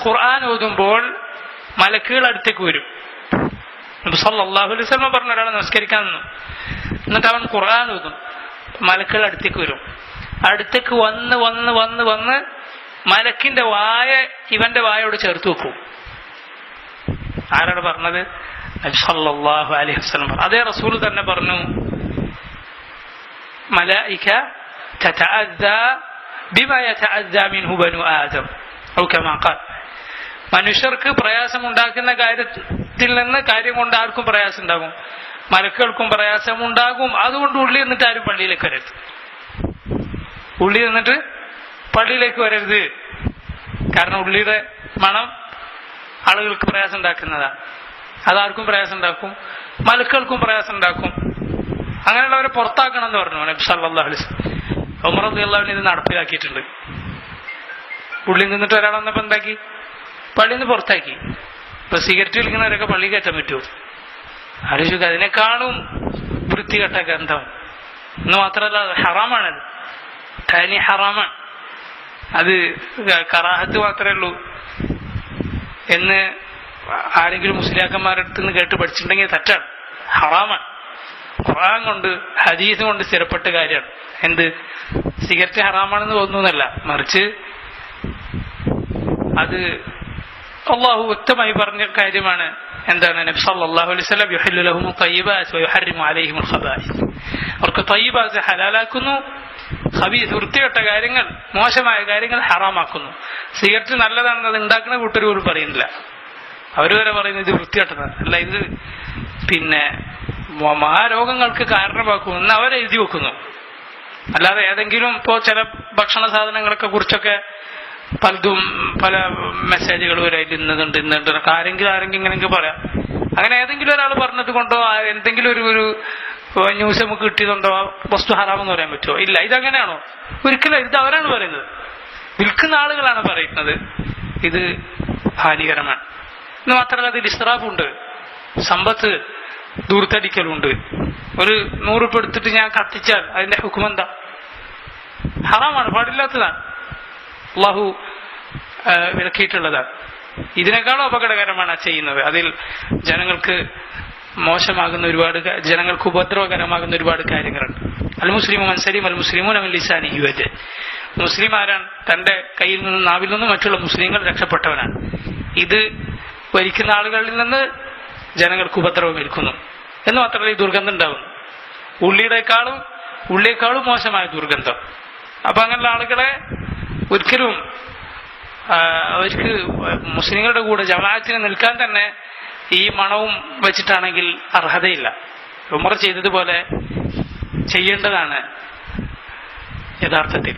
ഖുർആൻ ഓതുമ്പോൾ മലക്കുകൾ അടുത്തേക്ക് വരും. നബി സല്ലല്ലാഹു അലൈഹി വസല്ലം പറഞ്ഞ ഒരാളെ നമസ്കരിക്കാൻ നിന്നു. എന്നിട്ട് അവൻ ഖുർആൻ ഓതും. മലക്കുകൾ അടുത്തേക്ക് വരും. അടുത്തേക്ക് വന്ന് വന്ന് വന്ന് വന്ന് മലക്കിന്റെ വായ ഇവന്റെ വായോട് ചേർത്ത് വെക്കും. ആരാണ് പറഞ്ഞത്? നബി സല്ലല്ലാഹു അലൈഹി പറഞ്ഞു. അതേ റസൂൽ തന്നെ പറഞ്ഞു മലായിക തതഅദ്ദാ ബിമാ യതഅദ്ദാ മിൻഹു ബനു ആദം. ഔ കമാ മനുഷ്യർക്ക് പ്രയാസമുണ്ടാക്കുന്ന കാര്യത്തിൽ നിന്ന് കാര്യം കൊണ്ട് ആർക്കും പ്രയാസം ഉണ്ടാകും മലക്കുകൾക്കും പ്രയാസമുണ്ടാകും. അതുകൊണ്ട് ഉള്ളി നിന്നിട്ട് ആരും പള്ളിയിലേക്ക് വരരുത്. ഉള്ളി നിന്നിട്ട് പള്ളിയിലേക്ക് വരരുത്. കാരണം ഉള്ളിയുടെ മണം ആളുകൾക്ക് പ്രയാസം ഉണ്ടാക്കുന്നതാണ് അതാർക്കും പ്രയാസം ഉണ്ടാക്കും മലക്കുകൾക്കും പ്രയാസം ഉണ്ടാക്കും അങ്ങനെയുള്ളവരെ പുറത്താക്കണം എന്ന് പറഞ്ഞു നബി സല്ലല്ലാഹു അലൈഹി വസല്ലം. ഉമർ റളിയല്ലാഹു ഇത് നടപ്പിലാക്കിയിട്ടുണ്ട്. ഉള്ളിൽ നിന്നിട്ട് ഒരാൾ വന്നപ്പോ എന്താക്കി? പള്ളിയിൽ നിന്ന് പുറത്താക്കി. ഇപ്പൊ സിഗരറ്റ് വലിക്കുന്നവരൊക്കെ പള്ളി കയറ്റാൻ പറ്റുമോ? ആലോചിക്കുക അതിനേക്കാളും വൃത്തികെട്ട ഗന്ധം. എന്ന് മാത്രമല്ല ഹറാമാണത്. തനി ഹറാമാണ്. അത് കറാഹത്ത് മാത്രമേ ഉള്ളൂ എന്ന് ആരെങ്കിലും മുസ്ലിയാക്കന്മാരുടെ അടുത്ത് നിന്ന് കേട്ട് പഠിച്ചിട്ടുണ്ടെങ്കിൽ തെറ്റാണ്. ഹറാമാണ്. ഖുറാൻ കൊണ്ട് ഹദീസ് കൊണ്ട് സ്ഥിരപ്പെട്ട കാര്യമാണ്. എന്ത്? സിഗരറ്റ് ഹറാമാണെന്ന് തോന്നുന്നല്ല മറിച്ച് അത് അള്ളാഹു വ്യക്തമായി പറഞ്ഞ കാര്യമാണ്. എന്താണ്? നബി സല്ലല്ലാഹു അലൈഹി വസല്ലം യുഹില്ലു ലഹും അവർക്ക് തയ്യിബാത്ത് ഹലാലാക്കുന്നു. ഖബീസ് വൃത്തികെട്ട കാര്യങ്ങൾ മോശമായ കാര്യങ്ങൾ ഹറാമാക്കുന്നു. സിഗരറ്റ് നല്ലതാണെന്ന് അത് ഉണ്ടാക്കുന്ന കൂട്ടർ പോലും പറയുന്നില്ല. അവർ വരെ പറയുന്നത് ഇത് വൃത്തികെട്ടതാണ്. അല്ല ഇത് പിന്നെ മഹാരോഗങ്ങൾക്ക് കാരണമാക്കും എന്ന് അവരെഴുതി വെക്കുന്നു. അല്ലാതെ ഏതെങ്കിലും ഇപ്പോൾ ചില ഭക്ഷണ സാധനങ്ങളൊക്കെ കുറിച്ചൊക്കെ പലതും പല മെസ്സേജുകൾ വരെ ഇന്നുണ്ട് ഇന്നുണ്ട് എന്നൊക്കെ ആരെങ്കിലും ആരെങ്കിലും ഇങ്ങനെയൊക്കെ പറയാം. അങ്ങനെ ഏതെങ്കിലും ഒരാൾ പറഞ്ഞത് കൊണ്ടോ എന്തെങ്കിലും ഒരു ഒരു ന്യൂസ് നമുക്ക് കിട്ടിയതുകൊണ്ടോ ആ വസ്തു ഹറാമെന്ന് പറയാൻ പറ്റുമോ? ഇല്ല ഇതങ്ങനെയാണോ? ഒരിക്കലും ഇത് അവരാണ് പറയുന്നത്. വിൽക്കുന്ന ആളുകളാണ് പറയുന്നത്. ഇത് ഹാനികരമാണ്. എന്ന് മാത്രമല്ല അതിൽ ഇസ്രാഫുണ്ട്. സമ്പത്ത് ദൂർത്തടിക്കലുണ്ട്. ഒരു നൂറുപ്പെടുത്തിട്ട് ഞാൻ കത്തിച്ചാൽ അതിന്റെ ഹുക്കുമെന്താ? ഹറാമാണ് പാടില്ലാത്തതാണ്. അള്ളാഹു വിലക്കിയിട്ടുള്ളതാണ് ഇതിനേക്കാളും അപകടകരമാണ് ചെയ്യുന്നത്. അതിൽ ജനങ്ങൾക്ക് മോശമാകുന്ന ഒരുപാട് ജനങ്ങൾക്ക് ഉപദ്രവകരമാകുന്ന ഒരുപാട് കാര്യങ്ങളുണ്ട്. അൽ മുസ്ലിമു മൻസലിം അൽ മുസ്ലിമു ലിസാനി യുവജ്. മുസ്ലിം ആരാണ്? തന്റെ കയ്യിൽ നിന്നും നാവിൽ നിന്നും മറ്റുള്ള മുസ്ലിങ്ങൾ രക്ഷപ്പെട്ടവനാണ്. ഇത് ഭരിക്കുന്ന ആളുകളിൽ നിന്ന് ജനങ്ങൾക്ക് ഉപദ്രവം ഏൽക്കുന്നു. എന്ന് മാത്രമല്ല ഈ ദുർഗന്ധം ഉണ്ടാവുന്നു. ഉള്ളിയുടെക്കാളും ഉള്ളിയേക്കാളും മോശമായ ദുർഗന്ധം. അപ്പൊ അങ്ങനെയുള്ള ആളുകളെ ഒരിക്കലും അവർക്ക് മുസ്ലിങ്ങളുടെ കൂടെ ജമാഅത്തിന് നിൽക്കാൻ തന്നെ ഈ മണവും വെച്ചിട്ടാണെങ്കിൽ അർഹതയില്ല. ഉമർ ചെയ്തതുപോലെ ചെയ്യേണ്ടതാണ് യഥാർത്ഥത്തിൽ.